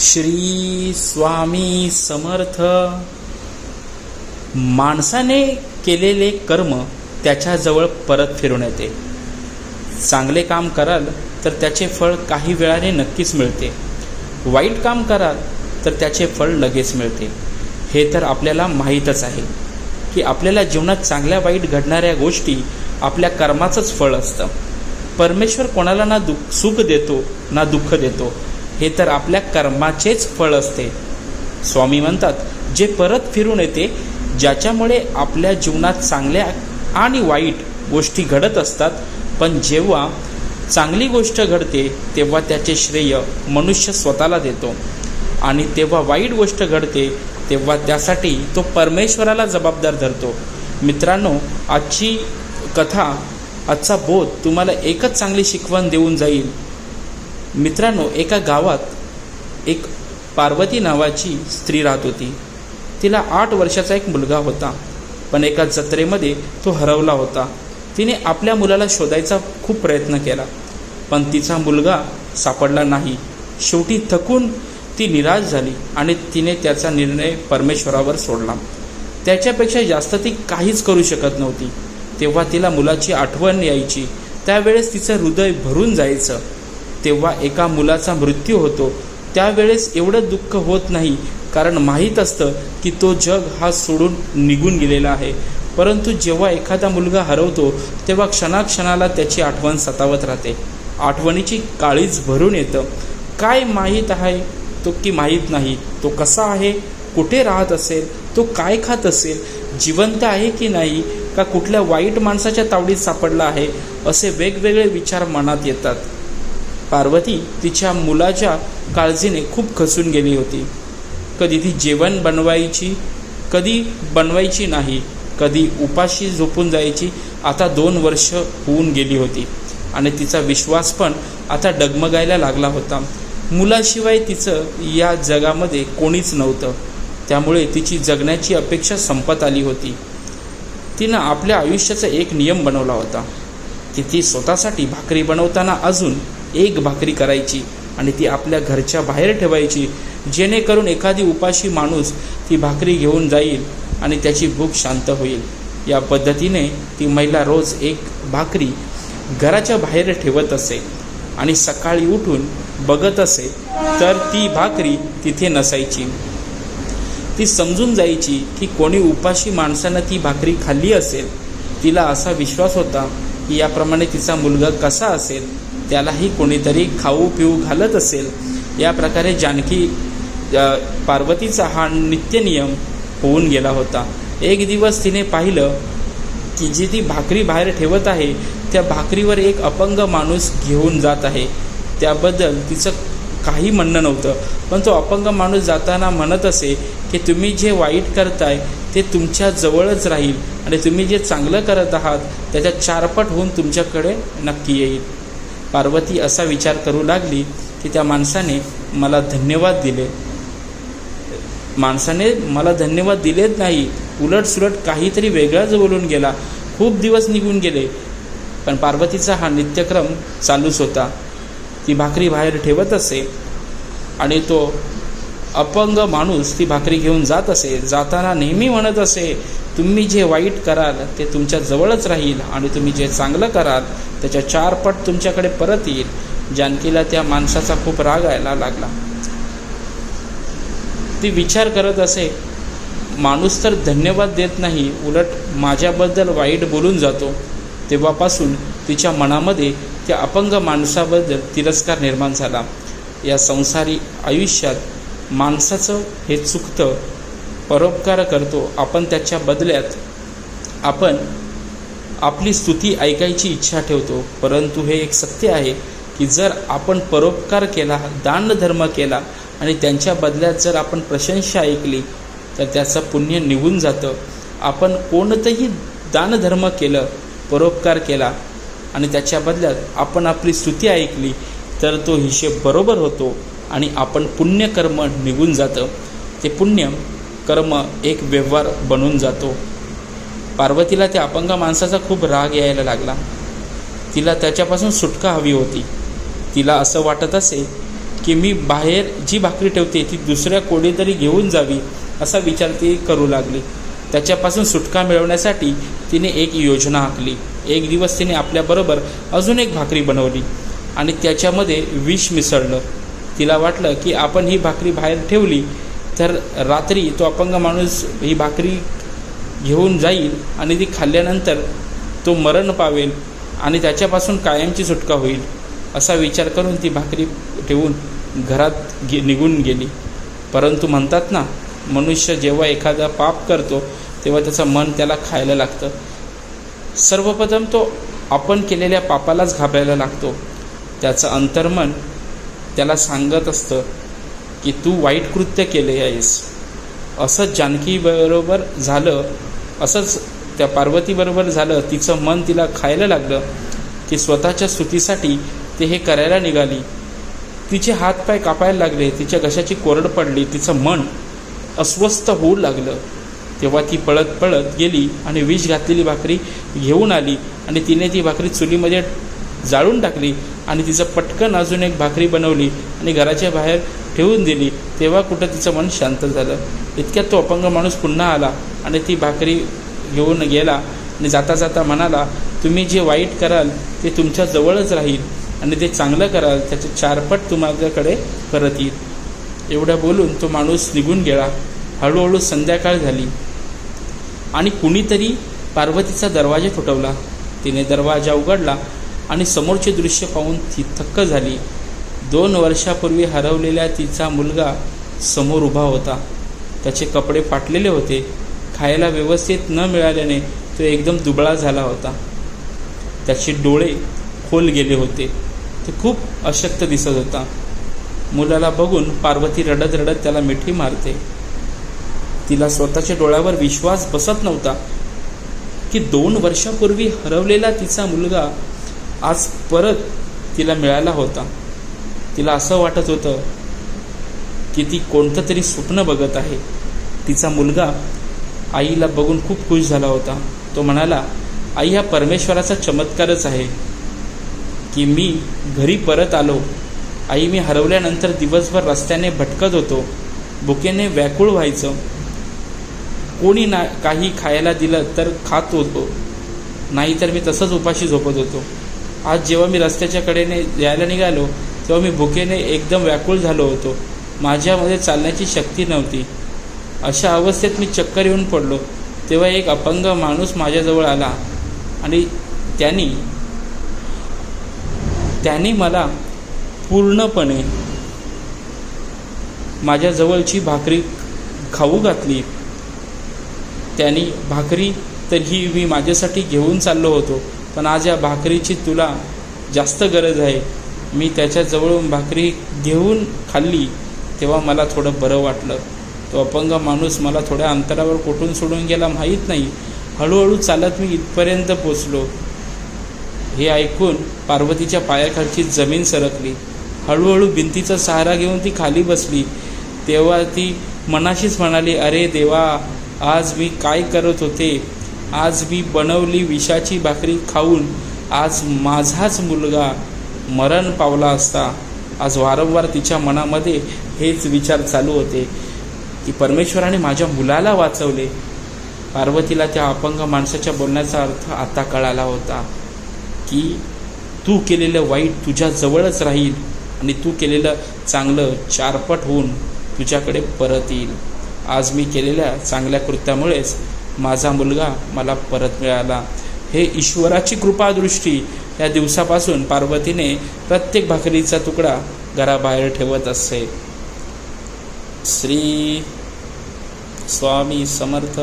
श्री स्वामी समर्थ. माणसाने केलेले कर्म त्याच्याजवळ परत फिरून येते. चांगले काम कराल तर त्याचे फळ काही वेळाने नक्कीच मिळते. वाईट काम कराल तर त्याचे फळ लगेच मिळते. हे तर आपल्याला माहीतच आहे की आपल्याला जीवनात चांगल्या वाईट घडणाऱ्या गोष्टी आपल्या कर्माचंच फळ असतं. परमेश्वर कोणाला ना दुःख सुख देतो ना दुःख देतो. हे तर आपल्या कर्माचेच फळ असते. स्वामी म्हणतात जे परत फिरून येते ज्याच्यामुळे आपल्या जीवनात चांगल्या आणि वाईट गोष्टी घडत असतात पण जेव्हा चांगली गोष्ट घडते तेव्हा त्याचे श्रेय मनुष्य स्वतःला देतो. आणि तेव्हा वाईट गोष्ट घडते तेव्हा त्यासाठी तो परमेश्वराला जबाबदार धरतो. मित्रांनो आजची कथा आजचा बोध तुम्हाला एकच चांगली शिकवण देऊन जाईल. मित्रांनो एका गावात एक पार्वती नावाची स्त्री राहत होती. तिला आठ वर्षाचा एक मुलगा होता पण एका जत्रेमध्ये तो हरवला होता. तिने आपल्या मुलाला शोधायचा खूप प्रयत्न केला पण तिचा मुलगा सापडला नाही. शेवटी थकून ती निराश झाली आणि तिने त्याचा निर्णय परमेश्वरावर सोडला. त्याच्यापेक्षा जास्त ती काहीच करू शकत नव्हती. तेव्हा तिला मुलाची आठवण यायची. त्यावेळेस तिचं हृदय भरून जायचं. तेव्हा एका मुलाचा मृत्यू होतो. त्यावेळेस एवढं दुःख होत नाही कारण माहीत असतं की तो जग हा सोडून निघून गेलेला आहे. परंतु जेव्हा एखादा मुलगा हरवतो तेव्हा क्षणाक्षणाला त्याची आठवण सतावत राहते. आठवणीची काळीज भरून येतं. काय माहीत आहे? तो की माहीत नाही. तो कसा आहे? कुठे राहत असेल? तो काय खात असेल? जिवंत आहे की नाही? का कुठल्या वाईट माणसाच्या तावडीत सापडला आहे? असे वेगवेगळे विचार मनात येतात. पार्वती तिच्या मुलाच्या काळजीने खूप खसून गेली होती. कधी ती जेवण बनवायची कधी बनवायची नाही कधी उपाशी झोपून जायची आता दोन वर्ष होऊन गेली होती. आणि तिचा विश्वास पण आता डगमगायला लागला होता. मुलाशिवाय तिचं या जगामध्ये कोणीच नव्हतं. त्यामुळे तिची जगण्याची अपेक्षा संपत आली होती. तिनं आपल्या आयुष्याचा एक नियम बनवला होता की ती स्वतःसाठी भाकरी बनवताना अजून एक भाकरी करायची आणि ती आपल्या घरच्या बाहेर ठेवायची. जेणेकरून एखादी उपाशी माणूस ती भाकरी घेऊन जाईल आणि त्याची भूक शांत होईल. या पद्धतीने ती महिला रोज एक भाकरी घराच्या बाहेर ठेवत असे आणि सकाळी उठून बघत असे तर ती भाकरी तिथे नसायची. ती समजून जायची की कोणी उपाशी माणसानं ती भाकरी खाल्ली असेल. तिला असा विश्वास होता की याप्रमाणे तिचा मुलगा कसा असेल? त्यालाही कोणीतरी खाऊ पिऊ घालत असेल. या प्रकारे जानकी पार्वतीचा हा नित्यनियम होऊन गेला होता. एक दिवस तिने पाहिलं की जी ती भाकरी बाहेर ठेवत आहे त्या भाकरीवर एक अपंग माणूस घेऊन जात आहे. त्याबद्दल तिचं काही म्हणणं नव्हतं. पण तो अपंग माणूस जाताना म्हणत असे की तुम्ही जे वाईट करताय ते तुमच्या जवळच राहील आणि तुम्ही जे चांगलं करत आहात त्याच्या चारपट होऊन तुमच्याकडे नक्की येईल. पार्वती असा विचार करू लागली की त्या माणसाने मला धन्यवाद दिले. माणसाने मला धन्यवाद दिलेच नाही. उलट सुलट काहीतरी वेगळाच बोलून गेला. खूप दिवस निघून गेले. पण पार्वतीचा हा नित्यक्रम चालूच होता. ती भाकरी बाहेर ठेवत असे आणि तो अपंग माणूस ती भाकरी घेऊन जात असे जाताना नेहमी म्हणत असे तुम्ही जे वाईट कराल ते तुमच्या जवळच राहील आणि तुम्ही जे चांगलं कराल त्याच्या चार पट तुमच्याकडे परत येईल. जानकीला त्या माणसाचा खूप राग यायला लागला. ती विचार करत असे माणूस तर धन्यवाद देत नाही उलट माझ्याबद्दल वाईट बोलून जातो. तेव्हापासून तिच्या मनामध्ये त्या अपंग माणसाबद्दल तिरस्कार निर्माण झाला. या संसारी आयुष्यात माणसाचं हे चुकतं परोपकार करतो आपण त्याच्या बदल्यात आपण आपली स्तुती ऐकायची इच्छा ठेवतो. परंतु हे एक सत्य आहे की जर आपण परोपकार केला दानधर्म केला आणि त्यांच्या बदल्यात जर आपण प्रशंसा ऐकली तर त्याचं पुण्य निघून जातं. आपण कोणतंही दानधर्म केलं परोपकार केला आणि त्याच्या बदल्यात आपण आपली स्तुती ऐकली तर तो हिशेब बरोबर होतो. आणि आपण पुण्यकर्म निघून जातं ते पुण्य कर्म एक व्यवहार बनून जातो. पार्वतीला त्या अपंग माणसाचा खूप राग यायला लागला. तिला त्याच्यापासून सुटका हवी होती. तिला असं वाटत असे की मी बाहेर जी भाकरी ठेवते ती दुसऱ्या कोणीतरी घेऊन जावी असा विचार ती करू लागली. त्याच्यापासून सुटका मिळवण्यासाठी तिने एक योजना आखली. एक दिवस तिने आपल्याबरोबर अजून एक भाकरी बनवली आणि त्याच्यामध्ये विष मिसळलं. तिला वाटलं की आपण ही भाकरी बाहेर ठेवली तर रात्री तो अपंग माणूस ही भाकरी घेऊन जाईल आणि ती खाल्ल्यानंतर तो मरण पावेल आणि त्याच्यापासून कायमची सुटका होईल असा विचार करून ती भाकरी ठेवून घरात गे निघून गेली. परंतु म्हणतात ना मनुष्य जेव्हा एखादा पाप करतो तेव्हा त्याचं मन त्याला खायला लागतं. सर्वप्रथम तो आपण केलेल्या पापालाच घाबरायला लागतो. त्याचं अंतर्मन त्याला सांगत असतं की तू वाईट कृत्य केले आहेस. असंच जानकीबरोबर झालं असंच त्या पार्वतीबरोबर झालं तिचं मन तिला खायला लागलं की स्वतःच्या स्तुतीसाठी ते हे करायला निघाली. तिचे हातपाय कापायला लागले तिच्या घशाची कोरड पडली तिचं मन अस्वस्थ होऊ लागलं. तेव्हा ती पळत पळत गेली आणि विष घातलेली भाकरी घेऊन आली आणि तिने ती भाकरी चुलीमध्ये जाळून टाकली आणि तिचं पटकन अजून एक भाकरी बनवली आणि घराच्या बाहेर ठेवून दिली तेव्हा कुठं तिचं मन शांत झालं. इतक्यात तो अपंग माणूस पुन्हा आला आणि ती भाकरी घेऊन गेला आणि जाता जाता म्हणाला तुम्ही जे वाईट कराल ते तुमच्या जवळच राहील आणि ते चांगलं कराल त्याचे चारपट तुम्हाकडे परत येईल एवढं बोलून तो माणूस निघून गेला. हळूहळू संध्याकाळ झाली आणि कुणीतरी पार्वतीचा दरवाजा फुटवला तिने दरवाजा उघडला आणि समोरचे दृश्य पाहून ती थक्क झाली. दोन वर्षापूर्वी हरवलेला तिचा मुलगा समोर उभा होता. त्याचे कपडे फाटलेले होते. खायला व्यवस्थित न मिळाल्याने तो एकदम दुबळा झाला होता. त्याचे डोळे खोल गेले होते. तो खूप अशक्त दिसत होता. मुलाला बघून पार्वती रडत रडत त्याला मिठी मारते. तिला स्वतःच्या डोळ्यावर विश्वास बसत नव्हता. की दोन वर्षापूर्वी हरवलेला तिचा मुलगा आज परत तिला मिळाला होता. तिला असं वाटत होतं की ती कोणतं तरी स्वप्न बघत आहे. तिचा मुलगा आईला बघून खूप खुश झाला होता. तो म्हणाला आई हा परमेश्वराचा चमत्कारच आहे की मी घरी परत आलो. आई मी हरवल्यानंतर दिवसभर रस्त्याने भटकत होतो. भुकेने व्याकुळ व्हायचं. कोणी ना काही खायला दिलं तर खात होतो. नाहीतर मी तसंच उपाशी झोपत होतो. आज जेव्हा मी रस्त्याच्या कडेने यायला निघालो तेव्हा मी भुकेने एकदम व्याकुळ झालो होतो. माझ्यामध्ये चालण्याची शक्ती नव्हती. अशा अवस्थेत मी चक्कर येऊन पडलो. तेव्हा एक अपंग माणूस माझ्याजवळ आला आणि त्यांनी त्यांनी मला पूर्णपणे माझ्याजवळची भाकरी खाऊ घातली. त्यांनी भाकरी तर ही मी माझ्यासाठी घेऊन चाललो होतो. पण आज या भाकरीची तुला जास्त गरज आहे. मी त्याच्याजवळून भाकरी घेऊन खाल्ली तेव्हा मला थोडं बरं वाटलं. तो अपंग माणूस मला थोड्या अंतरावर कुठून सोडून गेला माहीत नाही. हळूहळू चालत मी इथपर्यंत पोचलो. हे ऐकून पार्वतीच्या पायाखालची जमीन सरकली. हळूहळू भिंतीचा सहारा घेऊन ती खाली बसली. तेव्हा ती मनाशीच म्हणाली अरे देवा आज मी काय करत होते? आज मी बनवली विषाची भाकरी खाऊन आज माझाच मुलगा मरण पावला असता. आज वारंवार तिच्या मनामध्ये हेच विचार चालू होते. की परमेश्वराने माझ्या मुलाला वाचवले. पार्वतीला त्या अपंग माणसाच्या बोलण्याचा अर्थ आता कळाला होता. की तू केलेलं वाईट तुझ्याजवळच राहील आणि तू केलेलं चांगलं चारपट होऊन तुझ्याकडे परत येईल. आज मी केलेल्या चांगल्या कृत्यामुळेच माझा मुलगा मला परत मिळाला. हे ईश्वराची कृपादृष्टी या दिवसापासून पार्वतीने प्रत्येक भाकरीचा तुकडा घराबाहेर ठेवत असे. श्री स्वामी समर्थ.